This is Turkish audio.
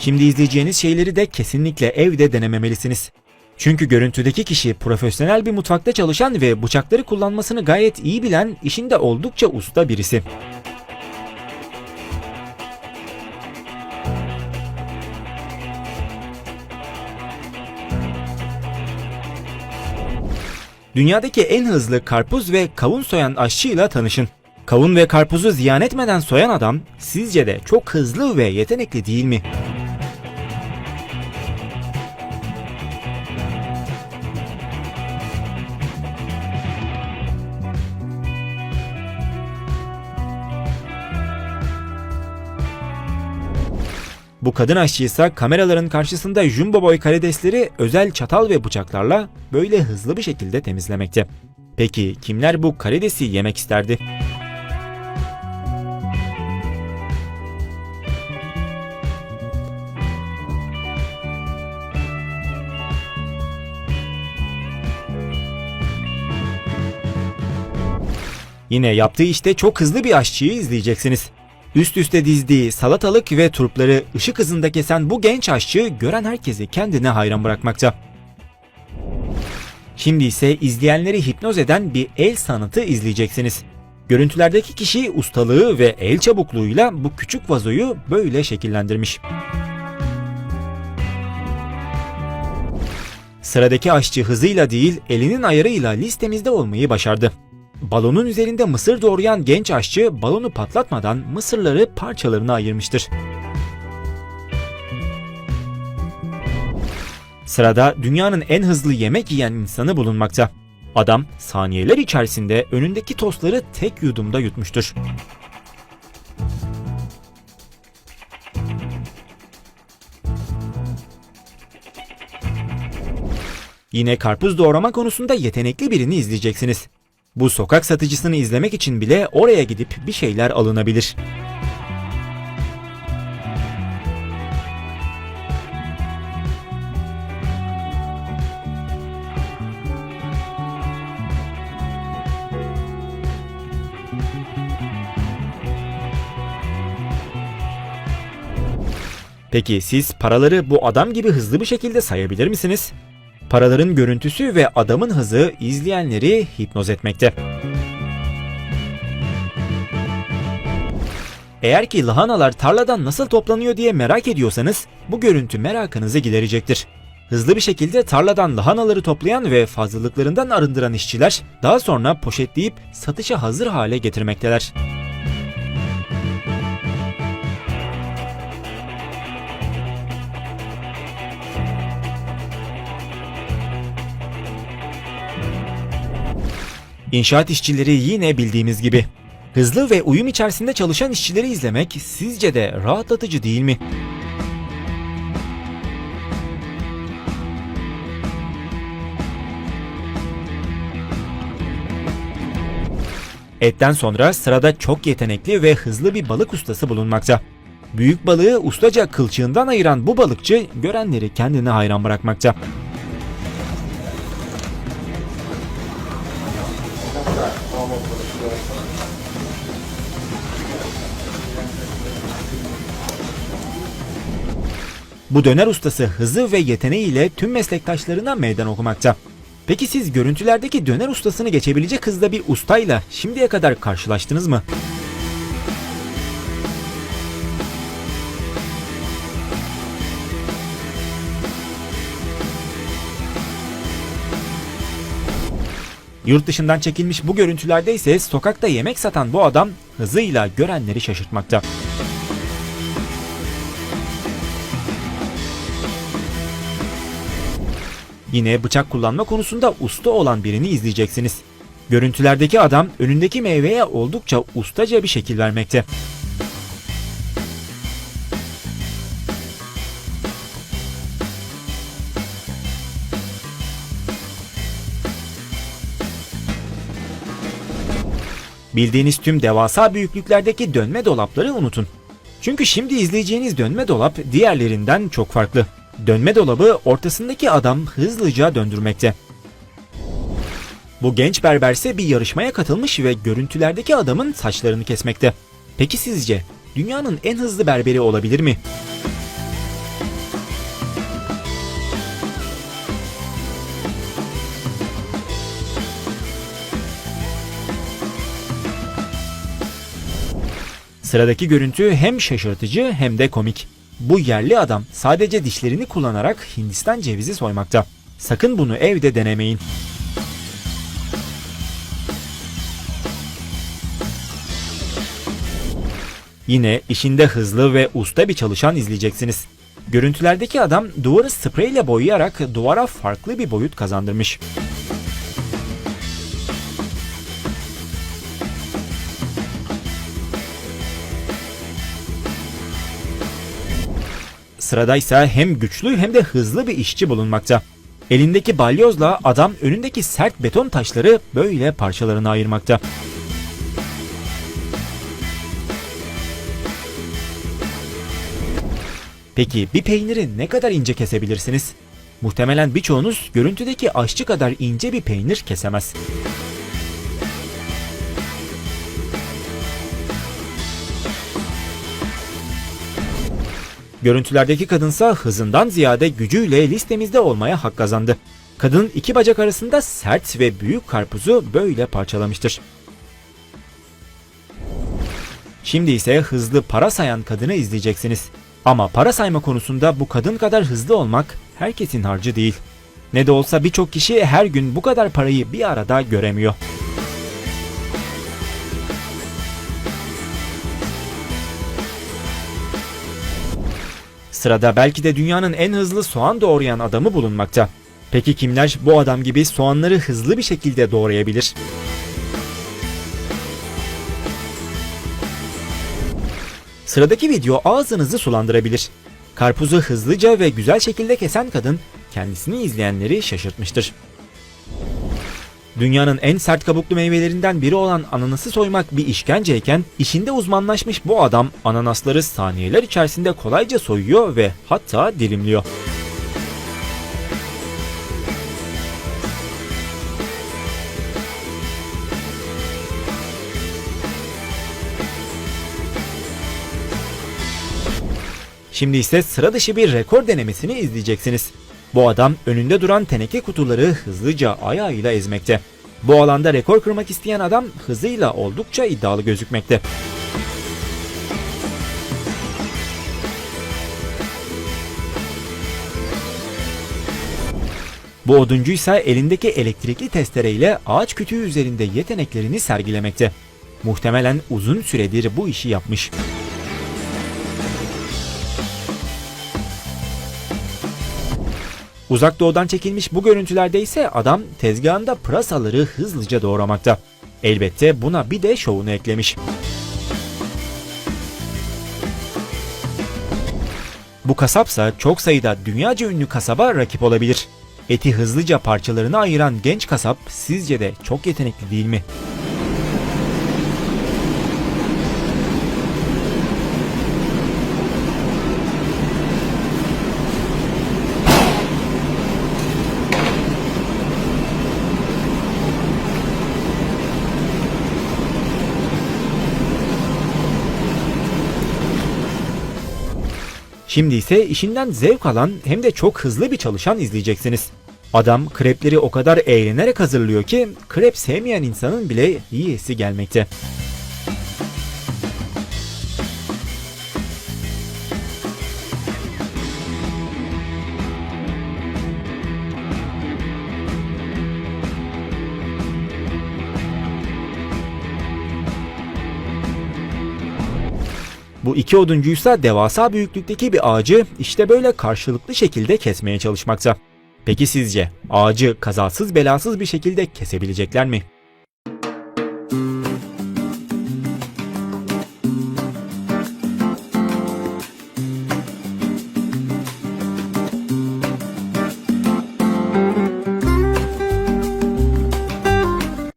Şimdi izleyeceğiniz şeyleri de kesinlikle evde denememelisiniz. Çünkü görüntüdeki kişi profesyonel bir mutfakta çalışan ve bıçakları kullanmasını gayet iyi bilen, işinde oldukça usta birisi. Dünyadaki en hızlı karpuz ve kavun soyan aşçıyla tanışın. Kavun ve karpuzu ziyan etmeden soyan adam sizce de çok hızlı ve yetenekli değil mi? Bu kadın aşçı ise kameraların karşısında jumbo boy karidesleri özel çatal ve bıçaklarla böyle hızlı bir şekilde temizlemekte. Peki kimler bu karidesi yemek isterdi? Yine yaptığı işte çok hızlı bir aşçıyı izleyeceksiniz. Üst üste dizdiği salatalık ve turpları ışık hızında kesen bu genç aşçı gören herkesi kendine hayran bırakmakta. Şimdi ise izleyenleri hipnoz eden bir el sanatı izleyeceksiniz. Görüntülerdeki kişi ustalığı ve el çabukluğuyla bu küçük vazoyu böyle şekillendirmiş. Sıradaki aşçı hızıyla değil elinin ayarıyla listemizde olmayı başardı. Balonun üzerinde mısır doğrayan genç aşçı balonu patlatmadan mısırları parçalarına ayırmıştır. Sırada dünyanın en hızlı yemek yiyen insanı bulunmakta. Adam saniyeler içerisinde önündeki tostları tek yudumda yutmuştur. Yine karpuz doğrama konusunda yetenekli birini izleyeceksiniz. Bu sokak satıcısını izlemek için bile oraya gidip bir şeyler alınabilir. Peki siz paraları bu adam gibi hızlı bir şekilde sayabilir misiniz? Paraların görüntüsü ve adamın hızı izleyenleri hipnoz etmekte. Eğer ki lahanalar tarladan nasıl toplanıyor diye merak ediyorsanız bu görüntü merakınızı giderecektir. Hızlı bir şekilde tarladan lahanaları toplayan ve fazlalıklarından arındıran işçiler daha sonra poşetleyip satışa hazır hale getirmekteler. İnşaat işçileri yine bildiğimiz gibi. Hızlı ve uyum içerisinde çalışan işçileri izlemek sizce de rahatlatıcı değil mi? Etten sonra sırada çok yetenekli ve hızlı bir balık ustası bulunmakta. Büyük balığı ustaca kılçığından ayıran bu balıkçı görenleri kendine hayran bırakmakta. Bu döner ustası hızı ve yeteneğiyle tüm meslektaşlarına meydan okumakta. Peki siz görüntülerdeki döner ustasını geçebilecek hızda bir ustayla şimdiye kadar karşılaştınız mı? Yurt dışından çekilmiş bu görüntülerde ise sokakta yemek satan bu adam hızıyla görenleri şaşırtmakta. Yine bıçak kullanma konusunda usta olan birini izleyeceksiniz. Görüntülerdeki adam önündeki meyveye oldukça ustaca bir şekil vermekte. Bildiğiniz tüm devasa büyüklüklerdeki dönme dolapları unutun. Çünkü şimdi izleyeceğiniz dönme dolap diğerlerinden çok farklı. Dönme dolabı ortasındaki adam hızlıca döndürmekte. Bu genç berberse bir yarışmaya katılmış ve görüntülerdeki adamın saçlarını kesmekte. Peki sizce dünyanın en hızlı berberi olabilir mi? Sıradaki görüntü hem şaşırtıcı hem de komik. Bu yerli adam sadece dişlerini kullanarak Hindistan cevizi soymakta. Sakın bunu evde denemeyin. Yine işinde hızlı ve usta bir çalışan izleyeceksiniz. Görüntülerdeki adam duvarı spreyle boyayarak duvara farklı bir boyut kazandırmış. Sıradaysa hem güçlü hem de hızlı bir işçi bulunmakta. Elindeki balyozla adam önündeki sert beton taşları böyle parçalarına ayırmakta. Peki bir peyniri ne kadar ince kesebilirsiniz? Muhtemelen birçoğunuz görüntüdeki aşçı kadar ince bir peynir kesemez. Görüntülerdeki kadınsa hızından ziyade gücüyle listemizde olmaya hak kazandı. Kadın iki bacak arasında sert ve büyük karpuzu böyle parçalamıştır. Şimdi ise hızlı para sayan kadını izleyeceksiniz. Ama para sayma konusunda bu kadın kadar hızlı olmak herkesin harcı değil. Ne de olsa birçok kişi her gün bu kadar parayı bir arada göremiyor. Sırada belki de dünyanın en hızlı soğan doğrayan adamı bulunmakta. Peki kimler bu adam gibi soğanları hızlı bir şekilde doğrayabilir? Sıradaki video ağzınızı sulandırabilir. Karpuzu hızlıca ve güzel şekilde kesen kadın kendisini izleyenleri şaşırtmıştır. Dünyanın en sert kabuklu meyvelerinden biri olan ananası soymak bir işkenceyken işinde uzmanlaşmış bu adam ananasları saniyeler içerisinde kolayca soyuyor ve hatta dilimliyor. Şimdi ise sıra dışı bir rekor denemesini izleyeceksiniz. Bu adam önünde duran teneke kutuları hızlıca ayağıyla ezmekte. Bu alanda rekor kırmak isteyen adam hızıyla oldukça iddialı gözükmekte. Bu oduncu ise elindeki elektrikli testereyle ağaç kütüğü üzerinde yeteneklerini sergilemekte. Muhtemelen uzun süredir bu işi yapmış. Uzak doğudan çekilmiş bu görüntülerde ise adam tezgahında pırasaları hızlıca doğramakta. Elbette buna bir de şovunu eklemiş. Bu kasapsa çok sayıda dünyaca ünlü kasaba rakip olabilir. Eti hızlıca parçalarına ayıran genç kasap sizce de çok yetenekli değil mi? Şimdi ise işinden zevk alan hem de çok hızlı bir çalışan izleyeceksiniz. Adam krepleri o kadar eğlenerek hazırlıyor ki krep sevmeyen insanın bile yiyesi gelmekte. Bu iki oduncuysa devasa büyüklükteki bir ağacı işte böyle karşılıklı şekilde kesmeye çalışmakta. Peki sizce ağacı kazasız belasız bir şekilde kesebilecekler mi?